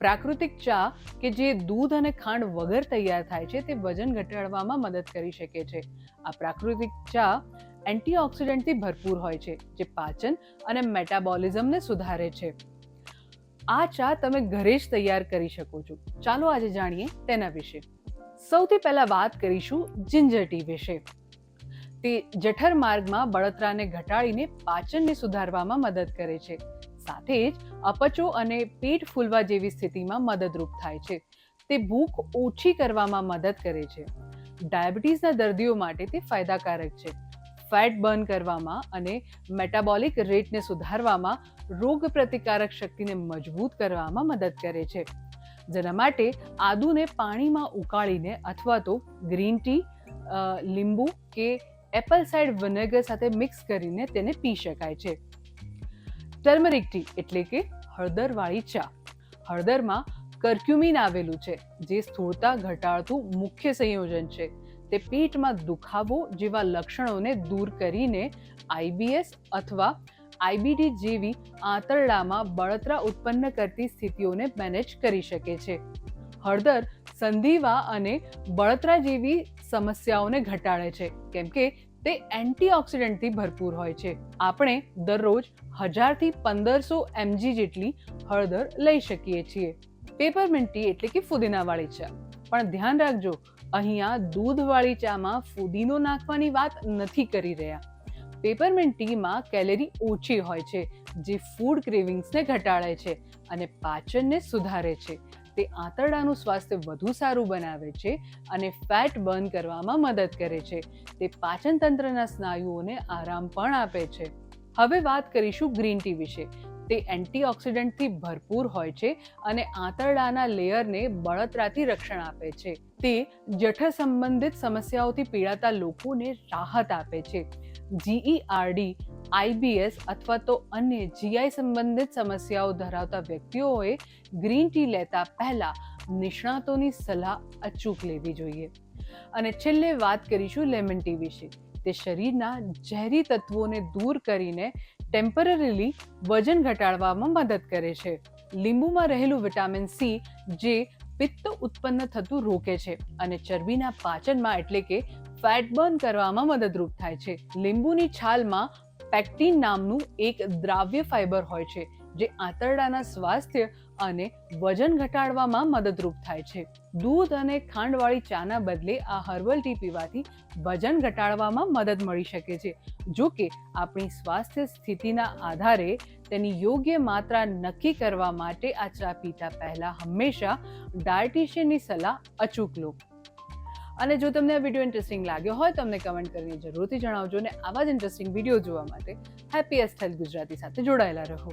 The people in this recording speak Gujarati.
પ્રાકૃતિક ચા કે જે દૂધ અને ખાંડ વગર તૈયાર થાય છે, તે વજન ઘટાડવામાં મદદ કરી શકે છે. આ પ્રાકૃતિક ચા એન્ટીઓક્સિડન્ટથી ભરપૂર હોય છે, જે પાચન અને મેટાબોલિઝમને સુધારે છે. આ ચા તમે ઘરે જ તૈયાર કરી શકો છો. ચાલો આજે જાણીએ તેના વિશે. સૌથી પહેલા વાત કરીશું જિંજર ટી વિશે. તે જઠર માર્ગમાં બળતરાને ઘટાડીને પાચનને સુધારવામાં મદદ કરે છે. સાથે જ અપચો અને પેટ ફૂલવા જેવી સ્થિતિમાં મદદરૂપ થાય છે. તે ભૂખ ઓછી કરવામાં મદદ કરે છે. ડાયાબિટીસના દર્દીઓ માટે તે ફાયદાકારક છે. ફેટ બર્ન કરવામાં અને મેટાબોલિક રેટને સુધારવામાં રોગ પ્રતિકારક શક્તિને મજબૂત કરવામાં મદદ કરે છે. જેના માટે આદુને પાણીમાં ઉકાળીને અથવા તો ગ્રીન ટી લીંબુ કે એપલ સાઇડ વિનેગર સાથે મિક્સ કરીને તેને પી શકાય છે. ટર્મરિક ટી એટલે કે હળદરવાળી ચા. હળદરમાં કર્ક્યુમિન આવેલું છે, જે સ્થૂળતા ઘટાડતું મુખ્ય સંયોજન છે. તે પેટમાં દુખાવો જેવા લક્ષણોને દૂર કરીને આઈબીએસ અથવા આઈબીડી જેવી આંતરડામાં બળતરા ઉત્પન્ન કરતી સ્થિતિઓને મેનેજ કરી શકે છે. હળદર સંધિવા અને બળતરા જેવી સમસ્યાઓને ઘટાડે છે. કેમ કે તે એન્ટીઓક્સિડન્ટથી ભરપૂર હોય છે. આપણે દરરોજ હજારથી પંદરસો એમજી જેટલી હળદર લઈ શકીએ છીએ. પેપરમિન્ટ ટી એટલે કે ફુદીનાવાળી ચા. પણ ધ્યાન રાખજો, અહીંયા દૂધવાળી ચામાં ફુદીનો નાખવાની વાત નથી કરી રહ્યા. પેપરમિન્ટ ટીમાં કેલેરી ઓછી હોય છે, જે ફૂડ ક્રેવિંગ્સને ઘટાડે છે અને પાચનને સુધારે છે. તે આંતરડાનું સ્વાસ્થ્ય વધુ સારું બનાવે છે અને ફેટ બર્ન કરવામાં મદદ કરે છે. તે પાચન તંત્રના સ્નાયુઓને આરામ પણ આપે છે. હવે વાત કરીશું ગ્રીન ટી વિશે. તે એન્ટીઓક્સિડન્ટથી ભરપૂર હોય છે અને આંતરડાના લેયરને બળતરાથી રક્ષણ આપે છે. તે જઠર સંબંધિત સમસ્યાઓથી પીડાતા લોકોને રાહત આપે છે. જીઈઆરડી આઈબીએસ અથવા તો અન્ય જીઆઈ સંબંધિત સમસ્યાઓ ધરાવતા વ્યક્તિઓએ ગ્રીન ટી લેતા પહેલા નિષ્ણાતોની સલાહ અચૂક લેવી જોઈએ. અને છેલ્લે વાત કરીશું લેમન ટી વિશે. તે શરીરના ઝેરી તત્વોને દૂર કરીને ટેમ્પરરીલી વજન ઘટાડવામાં મદદ કરે છે. લીંબુમાં રહેલું વિટામિન સી જે પિત્ત ઉત્પન્ન થતું રોકે છે અને ચરબીના પાચનમાં એટલે કે ફેટ બર્ન કરવામાં મદદરૂપ થાય છે. લીંબુની છાલમાં પેક્ટિન નામનું એક દ્રાવ્ય ફાઇબર હોય છે, જે આંતરડાના સ્વાસ્થ્ય અને વજન ઘટાડવામાં મદદરૂપ થાય છે. દૂધ અને ખાંડવાળી ચાના બદલે આ હર્બલ ટી પીવાથી વજન ઘટાડવામાં મદદ મળી શકે છે. જો કે, આપણી સ્વાસ્થ્ય સ્થિતિના આધારે તેની યોગ્ય માત્રા નક્કી કરવા માટે આ ચા પીતા પહેલા હંમેશા ડાયટિશિયનની સલાહ અચૂક લો. અને જો તમને આ વીડિયો ઇન્ટરેસ્ટિંગ લાગ્યો હોય તો અમને કમેન્ટ કરીને જરૂરથી જણાવજો અને આવા જ ઇન્ટરેસ્ટિંગ વીડિયો જોવા માટે હેપીએસ્ટ હેલ્થ ગુજરાતી સાથે જોડાયેલા રહો.